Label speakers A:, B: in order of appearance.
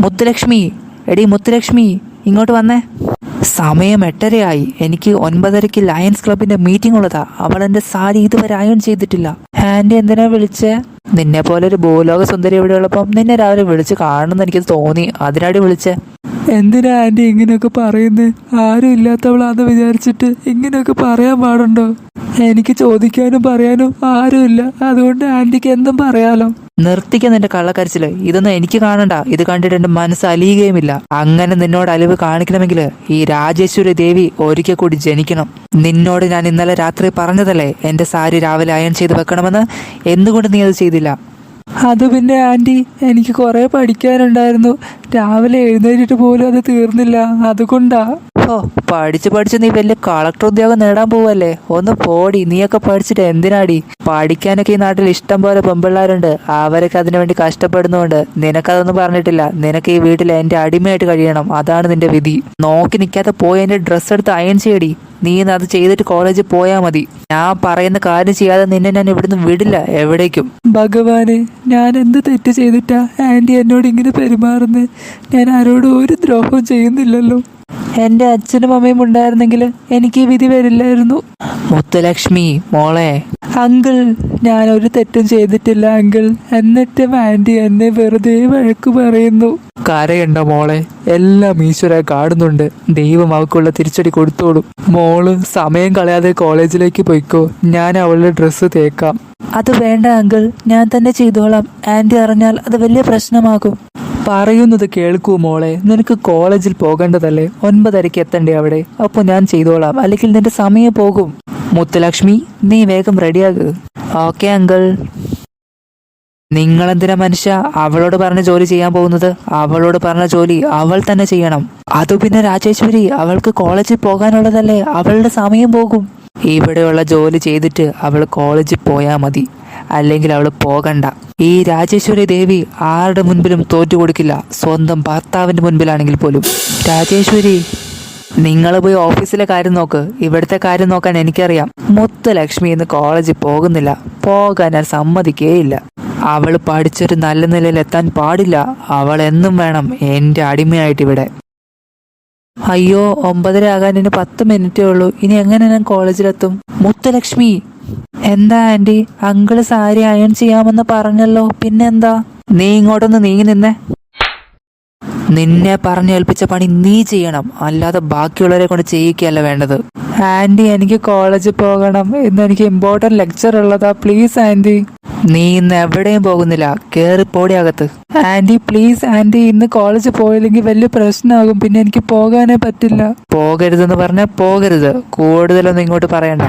A: മുത്തുലക്ഷ്മി എടി മുത്തുലക്ഷ്മി ഇങ്ങോട്ട് വന്നേ. സമയം എട്ടരയായി. എനിക്ക് ഒൻപതരയ്ക്ക് ലയൺസ് ക്ലബിന്റെ മീറ്റിംഗ് ഉള്ളതാ. അവൾ എന്റെ സാരി ഇതുവരെ അയൺ ചെയ്തിട്ടില്ല. ആന്റി എന്തിനാ വിളിച്ചേ? നിന്നെ പോലെ ഒരു ഭൂലോക സുന്ദരി ഇവിടെ ഉള്ളപ്പം നിന്നെ രാവിലെ വിളിച്ച് കാണണമെന്ന് എനിക്ക് തോന്നി. അതിനാടി വിളിച്ചേ.
B: എന്തിനാ ആന്റി ഇങ്ങനെയൊക്കെ പറയുന്നത് ആരും ഇല്ലാത്തവളാന്ന് വിചാരിച്ചിട്ട് ഇങ്ങനെയൊക്കെ പറയാൻ പാടുണ്ടോ? എനിക്ക് ചോദിക്കാനും പറയാനും ആരുമില്ല. അതുകൊണ്ട് ആന്റിക്ക് എന്തും പറയാലോ.
A: നിർത്തിക്ക നിന്റെ കള്ളക്കരച്ചിൽ. ഇതൊന്നും എനിക്ക് കാണണ്ട. ഇത് കണ്ടിട്ട് എന്റെ മനസ്സ് അലിയുകയുമില്ല. അങ്ങനെ നിന്നോട് അലിവ് കാണിക്കണമെങ്കിൽ ഈ രാജേശ്വരി ദേവി ഒരിക്കൽ കൂടി ജനിക്കണം. നിന്നോട് ഞാൻ ഇന്നലെ രാത്രി പറഞ്ഞതല്ലേ? എന്റെ സാരി രാവിലെ അയൺ ചെയ്ത് വെക്കണമെന്ന്. എന്തുകൊണ്ട് നീ അത് ചെയ്തില്ല?
B: അത് പിന്നെ ആന്റി എനിക്ക് കുറെ പഠിക്കാനുണ്ടായിരുന്നു. രാവിലെ എഴുന്നേറ്റിട്ട് പോലും അത് തീർന്നില്ല. അതുകൊണ്ടാ.
A: ഓ പഠിച്ച് പഠിച്ച് നീ വലിയ കളക്ടർ ഉദ്യോഗം നേടാൻ പോവല്ലേ? ഒന്ന് പോടി നീയൊക്കെ പഠിച്ചിട്ട് എന്തിനാടി? പഠിക്കാനൊക്കെ ഈ നാട്ടിൽ ഇഷ്ടം പോലെ പെമ്പിള്ളാരുണ്ട്. അവരൊക്കെ അതിനു വേണ്ടി കഷ്ടപ്പെടുന്നുണ്ട്. നിനക്കതൊന്നും പറഞ്ഞിട്ടില്ല. നിനക്ക് ഈ വീട്ടിൽ എന്റെ അടിമയായിട്ട് കഴിയണം. അതാണ് നിന്റെ വിധി. നോക്കി നിൽക്കാതെ പോയി എന്റെ ഡ്രസ്സ് എടുത്ത് അയൺ ചെയ്യടി. നീ അത് ചെയ്തിട്ട് കോളേജിൽ പോയാൽ മതി. ഞാൻ പറയുന്ന കാര്യം ചെയ്യാതെ നിന്നെ ഞാൻ ഇവിടുന്ന് വിടില്ല. എവിടേക്കും.
B: ഭഗവാനെ ഞാൻ എന്ത് തെറ്റ് ചെയ്തിട്ടാ ആന്റി എന്നോട് ഇങ്ങനെ പെരുമാറുന്നത് ഞാൻ ആരോടും ഒരു ദ്രോഹവും ചെയ്യുന്നില്ലല്ലോ. എന്റെ അച്ഛനും അമ്മയും ഉണ്ടായിരുന്നെങ്കിൽ എനിക്ക് ഈ വിധി വരില്ലായിരുന്നു.
A: മുത്തലക്ഷ്മി മോളെ.
B: അങ്കിൾ ഞാൻ ഒരു തെറ്റും ചെയ്തിട്ടില്ല അങ്കിൾ. എന്നിട്ടും ആന്റി എന്നെ വെറുതെ വഴക്ക് പറയുന്നു.
A: കരയുണ്ടോ മോളെ? എല്ലാം ഈശ്വര കാണുന്നുണ്ട്. ദൈവം അവൾക്കുള്ള തിരിച്ചടി കൊടുത്തോളും.
B: മോൾ സമയം കളയാതെ കോളേജിലേക്ക് പോയിക്കോ. ഞാൻ അവളുടെ ഡ്രസ്സ് തേക്കാം.
A: അത് വേണ്ട അങ്കിൾ. ഞാൻ തന്നെ ചെയ്തോളാം. ആന്റി അറിഞ്ഞാൽ അത് വലിയ പ്രശ്നമാകും.
B: പറയുന്നത് കേൾക്കൂ മോളെ. നിനക്ക് കോളേജിൽ പോകേണ്ടതല്ലേ? ഒൻപതരയ്ക്ക് എത്തണ്ടേ അവിടെ?
A: അപ്പോൾ ഞാൻ ചെയ്തോളാം. അല്ലെങ്കിൽ നിന്റെ സമയം പോകും. മുത്തുലക്ഷ്മി നീ വേഗം റെഡിയാക്. Okay uncle. നിങ്ങളെന്തിനാ മനുഷ്യ അവളോട് പറഞ്ഞ ജോലി ചെയ്യാൻ പോകുന്നത്? അവളോട് പറഞ്ഞ ജോലി അവൾ തന്നെ ചെയ്യണം. അത് പിന്നെ രാജേശ്വരി അവൾക്ക് കോളേജിൽ പോകാനുള്ളതല്ലേ? അവളുടെ സമയം പോകും. ഇവിടെയുള്ള ജോലി ചെയ്തിട്ട് അവൾ കോളേജിൽ പോയാൽ മതി. അല്ലെങ്കിൽ അവൾ പോകണ്ട. ഈ രാജേശ്വരി ദേവി ആരുടെ മുൻപിലും തോറ്റു കൊടുക്കില്ല. സ്വന്തം ഭർത്താവിന്റെ മുൻപിലാണെങ്കിൽ പോലും. രാജേശ്വരി നിങ്ങൾ പോയി ഓഫീസിലെ കാര്യം നോക്ക്. ഇവിടുത്തെ കാര്യം നോക്കാൻ എനിക്കറിയാം. മുത്തുലക്ഷ്മി ഇന്ന് കോളേജിൽ പോകുന്നില്ല. പോകാൻ ഞാൻ സമ്മതിക്കേയില്ല. അവൾ പഠിച്ചൊരു നല്ല നിലയിൽ എത്താൻ പാടില്ല. അവൾ എന്നും വേണം എന്റെ അടിമയായിട്ട് ഇവിടെ. അയ്യോ ഒമ്പതര ആകാൻ ഇനി പത്ത് മിനിറ്റേ ഉള്ളൂ. ഇനി എങ്ങനെ ഞാൻ കോളേജിലെത്തും മുത്തുലക്ഷ്മി എന്താ ആന്റി? അങ്കിൾ സാരി അയൺ ചെയ്യാമെന്ന് പറഞ്ഞല്ലോ. പിന്നെന്താ? നീ ഇങ്ങോട്ടൊന്ന് നീങ്ങി നിന്നേ. നിന്നെ പറഞ്ഞേൽപ്പിച്ച പണി നീ ചെയ്യണം. അല്ലാതെ ബാക്കിയുള്ളവരെ കൊണ്ട് ചെയ്യിക്കുകയല്ല വേണ്ടത്.
B: ആന്റി എനിക്ക് കോളേജിൽ പോകണം. ഇന്ന് എനിക്ക് ഇമ്പോർട്ടന്റ് ലെക്ചർ ഉള്ളതാ. Please aunty.
A: നീ ഇന്ന് എവിടെയും പോകുന്നില്ല. കേറിപ്പോടി അകത്ത്.
B: Aunty please aunty. ഇന്ന് കോളേജ് പോയില്ലെങ്കിൽ വലിയ പ്രശ്നമാകും. പിന്നെ എനിക്ക് പോകാനേ പറ്റില്ല.
A: പോകരുതെന്ന് പറഞ്ഞാൽ പോകരുത്. കൂടുതലൊന്നും ഇങ്ങോട്ട് പറയണ്ട.